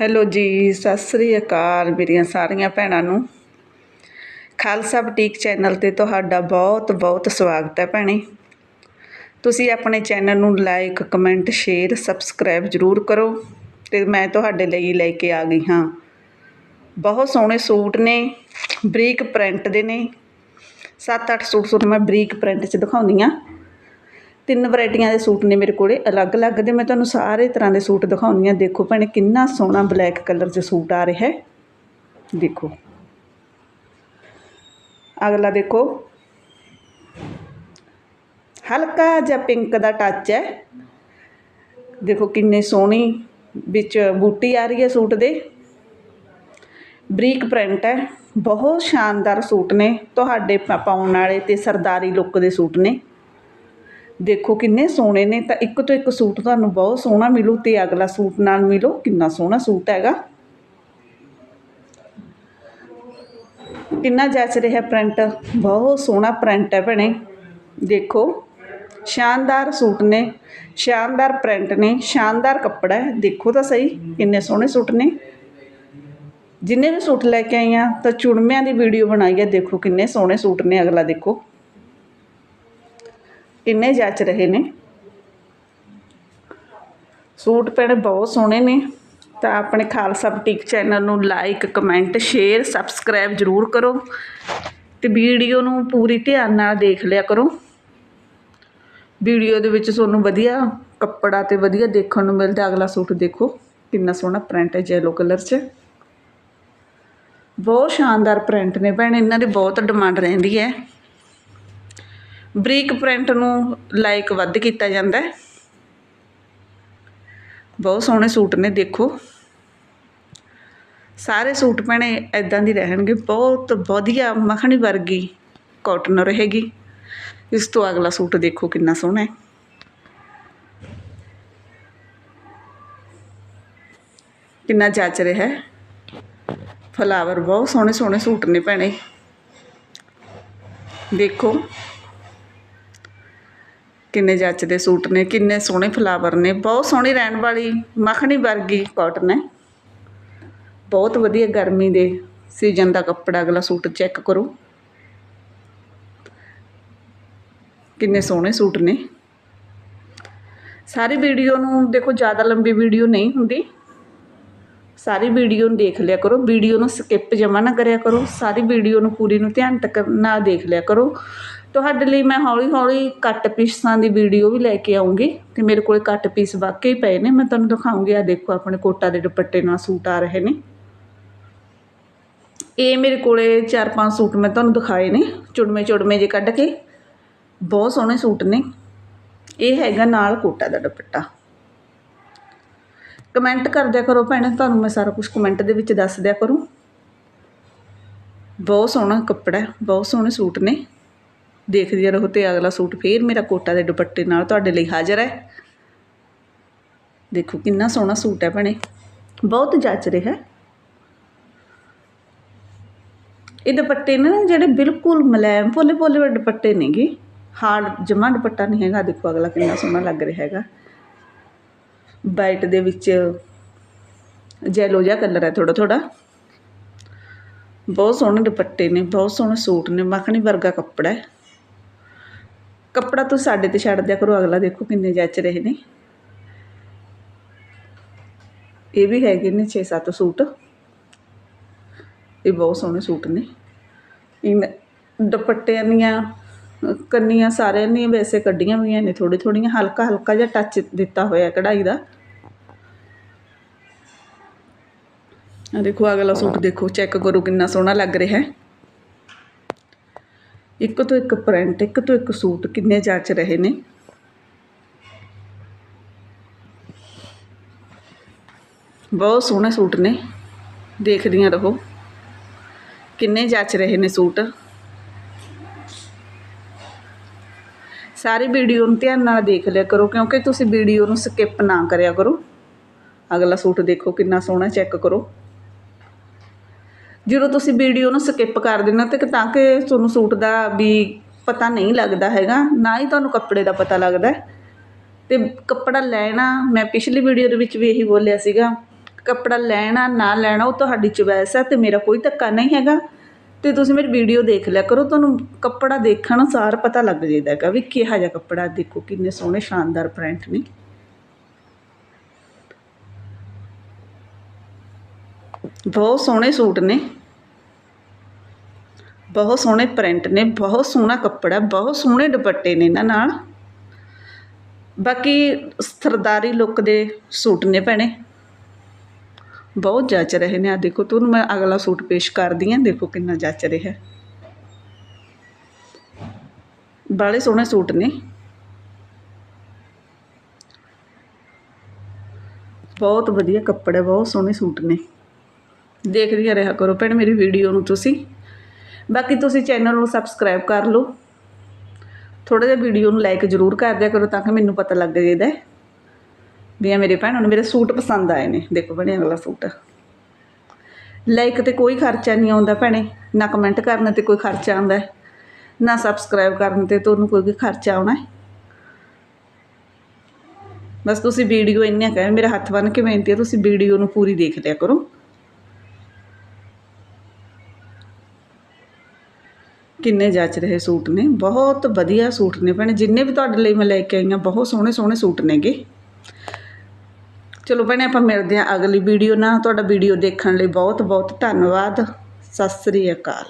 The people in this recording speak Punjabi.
ਹੈਲੋ ਜੀ, ਸਤਿ ਸ੍ਰੀ ਅਕਾਲ ਮੇਰੀਆਂ ਸਾਰੀਆਂ ਭੈਣਾਂ ਨੂੰ। ਖਾਲਸਾ ਬੁਟੀਕ ਚੈਨਲ ਤੇ ਤੁਹਾਡਾ ਬਹੁਤ ਬਹੁਤ ਸਵਾਗਤ ਹੈ ਭੈਣੇ। ਤੁਸੀਂ ਆਪਣੇ ਚੈਨਲ ਨੂੰ ਲਾਈਕ, ਕਮੈਂਟ, ਸ਼ੇਅਰ, ਸਬਸਕ੍ਰਾਈਬ ਜ਼ਰੂਰ ਕਰੋ ਤੇ ਮੈਂ ਤੁਹਾਡੇ ਲਈ ਲੈ ਕੇ ਆ ਗਈ ਹਾਂ। ਬਹੁਤ ਸੋਹਣੇ ਸੂਟ ਨੇ, ਬਰੀਕ ਪ੍ਰਿੰਟ ਦੇ ਨੇ। 7-8 ਸੂਟ ਸੂਟ ਮੈਂ ਬਰੀਕ ਪ੍ਰਿੰਟ 'ਚ ਦਿਖਾਉਂਦੀ ਹਾਂ। ਤਿੰਨ ਵਰਾਇਟੀਆਂ ਦੇ ਸੂਟ ਨੇ ਮੇਰੇ ਕੋਲੇ ਅਲੱਗ-ਅਲੱਗ ਦੇ। ਮੈਂ ਤੁਹਾਨੂੰ ਸਾਰੇ ਤਰ੍ਹਾਂ ਦੇ ਸੂਟ ਦਿਖਾਉਂਦੀ ਹਾਂ ਦੇਖੋ ਭੈਣੇ, ਕਿੰਨਾ ਸੋਹਣਾ ਬਲੈਕ ਕਲਰ 'ਚ ਸੂਟ ਆ ਰਿਹਾ। ਹੈ ਦੇਖੋ। ਅਗਲਾ ਦੇਖੋ। ਹਲਕਾ ਜਿਹਾ ਪਿੰਕ ਦਾ ਟੱਚ ਹੈ। ਦੇਖੋ ਕਿੰਨੇ ਸੋਹਣੀ ਵਿੱਚ ਬੂਟੀ ਆ ਰਹੀ ਹੈ ਸੂਟ ਦੇ। ਬਰੀਕ ਪ੍ਰਿੰਟ ਹੈ। ਬਹੁਤ ਸ਼ਾਨਦਾਰ ਸੂਟ ਨੇ। ਤੁਹਾਡੇ ਪਾਉਣ ਵਾਲੇ ਤੇ ਸਰਦਾਰੀ ਲੁੱਕ ਦੇ ਸੂਟ ਨੇ। ਦੇਖੋ ਕਿੰਨੇ ਸੋਹਣੇ ਨੇ, ਤਾਂ ਇੱਕ ਤੋਂ ਇੱਕ ਸੂਟ ਤੁਹਾਨੂੰ ਬਹੁਤ ਸੋਹਣਾ ਮਿਲੂ ਤੇ ਅਗਲਾ ਸੂਟ ਨਾਲ ਮਿਲੋ, ਕਿੰਨਾ ਸੋਹਣਾ ਸੂਟ ਹੈਗਾ। ਕਿੰਨਾ ਜੱਚ ਰਿਹਾ ਪ੍ਰਿੰਟ, ਬਹੁਤ ਸੋਹਣਾ ਪ੍ਰਿੰਟ ਹੈ ਭੈਣੇ। ਦੇਖੋ, ਸ਼ਾਨਦਾਰ ਸੂਟ ਨੇ, ਸ਼ਾਨਦਾਰ ਪ੍ਰਿੰਟ ਨੇ, ਸ਼ਾਨਦਾਰ ਕੱਪੜਾ ਹੈ, ਦੇਖੋ ਤਾਂ ਸਹੀ ਕਿੰਨੇ ਸੋਹਣੇ ਸੂਟ ਨੇ। ਜਿੰਨੇ ਵੀ ਸੂਟ ਲੈ ਕੇ ਆਈਆਂ ਤਾਂ ਚੁੜਮਿਆਂ ਦੀ ਵੀਡੀਓ ਬਣਾਈ ਹੈ, ਦੇਖੋ ਕਿੰਨੇ ਸੋਹਣੇ ਸੂਟ ਨੇ, ਅਗਲਾ ਦੇਖੋ। ਕਿੰਨੇ ਜੱਚ ਰਹੇ ਨੇ? ਸੂਟ ਪੈਣੇ ਬਹੁਤ ਸੋਹਣੇ ਨੇ। ਤਾਂ ਆਪਣੇ ਖਾਲਸਾ ਬੁਟੀਕ ਚੈਨਲ ਨੂੰ ਲਾਈਕ ਕਮੈਂਟ ਸ਼ੇਅਰ ਸਬਸਕ੍ਰਾਈਬ ਜ਼ਰੂਰ ਕਰੋ। ਤੇ ਵੀਡੀਓ ਨੂੰ ਪੂਰੀ ਧਿਆਨ ਨਾਲ ਦੇਖ ਲਿਆ ਕਰੋ। ਵੀਡੀਓ ਦੇ ਵਿੱਚ ਤੁਹਾਨੂੰ ਵਧੀਆ ਕੱਪੜਾ ਤੇ ਵਧੀਆ ਦੇਖਣ ਨੂੰ ਮਿਲਦਾ। ਅਗਲਾ ਸੂਟ ਦੇਖੋ, ਕਿੰਨਾ ਸੋਹਣਾ ਪ੍ਰਿੰਟ ਹੈ ਯੈਲੋ ਕਲਰ 'ਚ। ਬਹੁਤ ਸ਼ਾਨਦਾਰ ਪ੍ਰਿੰਟ ਨੇ ਭੈਣ, ਇਹਨਾਂ ਦੀ ਬਹੁਤ ਡਿਮਾਂਡ ਰਹਿੰਦੀ ਹੈ। ਬਰੀਕ ਪ੍ਰਿੰਟ ਨੂੰ ਲਾਇਕ ਵੱਧ ਕੀਤਾ ਜਾਂਦਾ ਹੈ। ਬਹੁਤ ਸੋਹਣੇ ਸੂਟ ਨੇ, ਦੇਖੋ। ਸਾਰੇ ਸੂਟ ਭੈਣੇ ਐਦਾਂ ਦੀ ਰਹਿਣਗੇ, ਬਹੁਤ ਵਧੀਆ ਮੱਖਣੀ ਵਰਗੀ ਕਾਟਨ ਰਹੇਗੀ। ਇਸ ਤੋਂ ਅਗਲਾ ਸੂਟ ਦੇਖੋ ਕਿੰਨਾ ਸੋਹਣਾ ਹੈ। ਕਿੰਨਾ ਜੱਚ ਰਿਹਾ ਹੈ। ਫਲਾਵਰ ਬਹੁਤ ਸੋਹਣੇ ਸੋਹਣੇ ਸੂਟ ਨੇ ਭੈਣੇ। ਦੇਖੋ। ਕਿੰਨੇ ਜੱਚਦੇ ਸੂਟ ਨੇ, ਕਿੰਨੇ ਸੋਹਣੇ ਫਲਾਵਰ ਨੇ, ਬਹੁਤ ਸੋਹਣੀ ਰਹਿਣ ਵਾਲੀ ਮੱਖਣੀ ਵਰਗੀ ਕਾਟਨ ਹੈ। ਬਹੁਤ ਵਧੀਆ ਗਰਮੀ ਦੇ ਸੀਜ਼ਨ ਦਾ ਕੱਪੜਾ ਅਗਲਾ ਸੂਟ ਚੈੱਕ ਕਰੋ। ਕਿੰਨੇ ਸੋਹਣੇ ਸੂਟ ਨੇ। ਸਾਰੀ ਵੀਡੀਓ ਨੂੰ ਦੇਖੋ, ਜ਼ਿਆਦਾ ਲੰਬੀ ਵੀਡੀਓ ਨਹੀਂ ਹੁੰਦੀ। ਸਾਰੀ ਵੀਡੀਓ ਨੂੰ ਦੇਖ ਲਿਆ ਕਰੋ ਵੀਡੀਓ ਨੂੰ ਸਕਿਪ ਜਮਾ ਨਾ ਕਰਿਆ ਕਰੋ। ਸਾਰੀ ਵੀਡੀਓ ਨੂੰ ਪੂਰੀ ਨੂੰ ਧਿਆਨ ਤੱਕ ਨਾਲ ਦੇਖ ਲਿਆ ਕਰੋ। ਤੁਹਾਡੇ ਲਈ ਮੈਂ ਹੌਲੀ ਹੌਲੀ ਕੱਟ ਪੀਸਾਂ ਦੀ ਵੀਡੀਓ ਵੀ ਲੈ ਕੇ ਆਉਂਗੀ ਤੇ ਮੇਰੇ ਕੋਲ ਕੱਟ ਪੀਸ ਵਾਕਈ ਪਏ ਨੇ, ਮੈਂ ਤੁਹਾਨੂੰ ਦਿਖਾਉਂਗੀ। ਆ ਦੇਖੋ, ਆਪਣੇ ਕੋਟਾ ਦੇ ਦੁਪੱਟੇ ਨਾਲ ਸੂਟ ਆ ਰਹੇ ਨੇ। ਇਹ ਮੇਰੇ ਕੋਲੇ ਚਾਰ ਪੰਜ ਸੂਟ ਮੈਂ ਤੁਹਾਨੂੰ ਦਿਖਾਏ ਨੇ, ਚੁੜਮੇ ਚੁੜਮੇ ਜੇ ਕੱਢ ਕੇ। ਬਹੁਤ ਸੋਹਣੇ ਸੂਟ ਨੇ। ਇਹ ਹੈਗਾ ਨਾਲ ਕੋਟਾ ਦਾ ਦੁਪੱਟਾ। ਕਮੈਂਟ ਕਰਦਿਆ ਕਰੋ ਭੈਣੇ, ਤੁਹਾਨੂੰ ਮੈਂ ਸਾਰਾ ਕੁਝ ਕਮੈਂਟ ਦੇ ਵਿੱਚ ਦੱਸ ਦਿਆ ਕਰੂੰ। ਬਹੁਤ ਸੋਹਣਾ ਕੱਪੜਾ, ਬਹੁਤ ਸੋਹਣੇ ਸੂਟ ਨੇ। ਦੇਖਦੇ ਰਹੋ ਤੇ ਅਗਲਾ ਸੂਟ ਫੇਰ ਮੇਰਾ ਕੋਟਾ ਦੇ ਦੁਪੱਟੇ ਨਾਲ ਤੁਹਾਡੇ ਲਈ ਹਾਜ਼ਰ ਹੈ। ਦੇਖੋ ਕਿੰਨਾ ਸੋਹਣਾ ਸੂਟ ਹੈ ਭੈਣੇ। ਬਹੁਤ ਜੱਚ ਰਿਹਾ। ਇਹ ਦੁਪੱਟੇ ਨੇ ਨਾ ਜਿਹੜੇ ਬਿਲਕੁਲ ਮਲੈਮ ਭੋਲੇ ਭੋਲੇ ਦੁਪੱਟੇ ਨੇਗੇ ਹਾਰਡ ਜਮਾ ਦੁਪੱਟਾ ਨਹੀਂ ਹੈਗਾ, ਦੇਖੋ ਅਗਲਾ ਕਿੰਨਾ ਸੋਹਣਾ ਲੱਗ ਰਿਹਾ ਹੈਗਾ। ਵਾਈਟ ਦੇ ਵਿੱਚ ਜੈਲੋ ਜਿਹਾ ਕਲਰ ਹੈ ਥੋੜਾ ਥੋੜਾ ਬਹੁਤ ਸੋਹਣੇ ਦੁਪੱਟੇ ਨੇ, ਬਹੁਤ ਸੋਹਣੇ ਸੂਟ ਨੇ, ਮੱਖਣੀ ਵਰਗਾ ਕੱਪੜਾ ਹੈ। ਕੱਪੜਾ ਤੁਸੀਂ ਸਾਡੇ ਤੇ ਛੱਡ ਦਿਆ ਕਰੋ, ਅਗਲਾ ਦੇਖੋ ਕਿੰਨੇ ਜੱਚ ਰਹੇ ਨੇ। ਇਹ ਵੀ ਹੈਗੇ ਨੇ 6-7 ਸੂਟ। ਇਹ ਬਹੁਤ ਸੋਹਣੇ ਸੂਟ ਨੇ। ਇਨ ਦੁਪੱਟਿਆਂ ਦੀਆਂ, ਕੰਨੀਆਂ ਸਾਰਿਆਂ ਦੀਆਂ ਵੈਸੇ ਕੱਢੀਆਂ ਹੋਈਆਂ ਨੇ ਥੋੜੀ ਥੋੜੀਆਂ ਹਲਕਾ ਹਲਕਾ ਜਿਹਾ ਟੱਚ ਦਿੱਤਾ ਹੋਇਆ ਕਢਾਈ ਦਾ। ਦੇਖੋ, ਅਗਲਾ ਸੂਟ ਦੇਖੋ ਚੈੱਕ ਕਰੋ ਕਿੰਨਾ ਸੋਹਣਾ ਲੱਗ ਰਿਹਾ ਹੈ। ਇੱਕ ਤੋਂ ਇੱਕ ਪ੍ਰਿੰਟ, ਇੱਕ ਤੋਂ ਇੱਕ ਸੂਟ ਕਿੰਨੇ ਜੱਚ ਰਹੇ ਨੇ? ਬਹੁਤ ਸੋਹਣੇ ਸੂਟ ਨੇ। ਦੇਖਦੀਆਂ ਰਹੋ। ਕਿੰਨੇ ਜੱਚ ਰਹੇ ਨੇ ਸੂਟ? ਸਾਰੀ ਵੀਡੀਓ ਨੂੰ ਧਿਆਨ ਨਾਲ ਦੇਖ ਲਿਆ ਕਰੋ, ਕਿਉਂਕਿ ਤੁਸੀਂ ਵੀਡੀਓ ਨੂੰ ਸਕਿਪ ਨਾ ਕਰਿਆ ਕਰੋ। ਅਗਲਾ ਸੂਟ ਦੇਖੋ ਕਿੰਨਾ ਸੋਹਣਾ ਚੈੱਕ ਕਰੋ। ਜਦੋਂ ਤੁਸੀਂ ਵੀਡੀਓ ਨੂੰ ਸਕਿੱਪ ਕਰ ਦੇਣਾ ਤੇ ਤਾਂ ਕਿ ਤੁਹਾਨੂੰ ਸੂਟ ਦਾ ਵੀ ਪਤਾ ਨਹੀਂ ਲੱਗਦਾ ਹੈਗਾ, ਨਾ ਹੀ ਤੁਹਾਨੂੰ ਕੱਪੜੇ ਦਾ ਪਤਾ ਲੱਗਦਾ ਅਤੇ ਕੱਪੜਾ ਲੈਣਾ, ਮੈਂ ਪਿਛਲੀ ਵੀਡੀਓ ਦੇ ਵਿੱਚ ਵੀ ਇਹੀ ਬੋਲਿਆ ਸੀਗਾ, ਕੱਪੜਾ ਲੈਣਾ, ਨਾ ਲੈਣਾ ਉਹ ਤੁਹਾਡੀ ਚੁਆਇਸ ਹੈ ਅਤੇ ਮੇਰਾ ਕੋਈ ਧੱਕਾ ਨਹੀਂ ਹੈਗਾ। ਅਤੇ ਤੁਸੀਂ ਮੇਰੀ ਵੀਡੀਓ ਦੇਖ ਲਿਆ ਕਰੋ, ਤੁਹਾਨੂੰ ਕੱਪੜਾ ਦੇਖਣ ਸਾਰ ਪਤਾ ਲੱਗ ਜਾਂਦਾ ਹੈਗਾ ਵੀ ਕਿਹੋ ਜਿਹਾ ਕੱਪੜਾ ਦੇਖੋ, ਕਿੰਨੇ ਸੋਹਣੇ ਸ਼ਾਨਦਾਰ ਪ੍ਰਿੰਟ ਨੇ। ਬਹੁਤ ਸੋਹਣੇ ਸੂਟ ਨੇ। ਬਹੁਤ ਸੋਹਣੇ ਪ੍ਰਿੰਟ ਨੇ, ਬਹੁਤ ਸੋਹਣਾ ਕੱਪੜਾ, ਬਹੁਤ ਸੋਹਣੇ ਦੁਪੱਟੇ ਨੇ ਇਹਨਾਂ ਨਾਲ। ਬਾਕੀ ਸਰਦਾਰੀ ਲੁੱਕ ਦੇ ਸੂਟ ਨੇ ਭੈਣੇ। ਬਹੁਤ ਜੱਚ ਰਹੇ ਨੇ ਆ ਦੇਖੋ ਤੁਹਾਨੂੰ ਮੈਂ ਅਗਲਾ ਸੂਟ ਪੇਸ਼ ਕਰਦੀ ਹਾਂ ਦੇਖੋ ਕਿੰਨਾ ਜੱਚ ਰਿਹਾ। ਬਾਲੇ ਸੋਹਣੇ ਸੂਟ ਨੇ। ਬਹੁਤ ਵਧੀਆ ਕੱਪੜਾ, ਬਹੁਤ ਸੋਹਣੇ ਸੂਟ ਨੇ। ਦੇਖਦੀਆਂ ਰਿਹਾ ਕਰੋ ਭੈਣ ਮੇਰੀ ਵੀਡੀਓ ਨੂੰ ਤੁਸੀਂ। ਬਾਕੀ ਤੁਸੀਂ ਚੈਨਲ ਨੂੰ ਸਬਸਕ੍ਰਾਈਬ ਕਰ ਲਓ। ਥੋੜਾ ਜਿਹਾ ਵੀਡੀਓ ਨੂੰ ਲਾਈਕ ਜ਼ਰੂਰ ਕਰ ਦਿਆ ਕਰੋ ਤਾਂ ਕਿ ਮੈਨੂੰ ਪਤਾ ਲੱਗ ਜਾਈਦਾ ਹੈ ਵੀ ਆ ਮੇਰੇ ਭੈਣਾਂ ਨੂੰ ਮੇਰੇ ਸੂਟ ਪਸੰਦ ਆਏ ਨੇ। ਦੇਖੋ ਭੈਣੇ, ਅਗਲਾ ਸੂਟ। ਲਾਈਕ ਤੇ ਕੋਈ ਖਰਚਾ ਨਹੀਂ ਆਉਂਦਾ ਭੈਣੇ। ਨਾ ਕਮੈਂਟ ਕਰਨ ਤੇ ਕੋਈ ਖਰਚਾ ਆਉਂਦਾ ਨਾ ਸਬਸਕ੍ਰਾਈਬ ਕਰਨ ਤੇ ਤੁਹਾਨੂੰ ਕੋਈ ਵੀ ਖਰਚਾ ਆਉਣਾ ਬਸ ਤੁਸੀਂ ਵੀਡੀਓ ਇੰਨੀਆਂ ਕਹਿ ਮੇਰਾ ਹੱਥ ਬੰਨ ਕੇ ਬੇਨਤੀ ਹੈ, ਤੁਸੀਂ ਵੀਡੀਓ ਨੂੰ ਪੂਰੀ ਦੇਖ ਲਿਆ ਕਰੋ। ਕਿੰਨੇ ਜੱਚ ਰਹੇ ਸੂਟ ਨੇ? ਬਹੁਤ ਵਧੀਆ ਸੂਟ ਨੇ ਭੈਣੇ। ਜਿੰਨੇ ਵੀ ਤੁਹਾਡੇ ਲਈ ਮੈਂ ਲੈ ਕੇ ਆਈ ਹਾਂ, ਬਹੁਤ ਸੋਹਣੇ ਸੋਹਣੇ ਸੂਟ ਨੇਗੇ। ਚਲੋ ਭੈਣੇ, ਆਪਾਂ ਮਿਲਦੇ ਹਾਂ ਅਗਲੀ ਵੀਡੀਓ ਨਾਲ। ਤੁਹਾਡਾ ਵੀਡੀਓ ਦੇਖਣ ਲਈ ਬਹੁਤ ਬਹੁਤ ਧੰਨਵਾਦ। ਸਤਿ ਸ੍ਰੀ ਅਕਾਲ।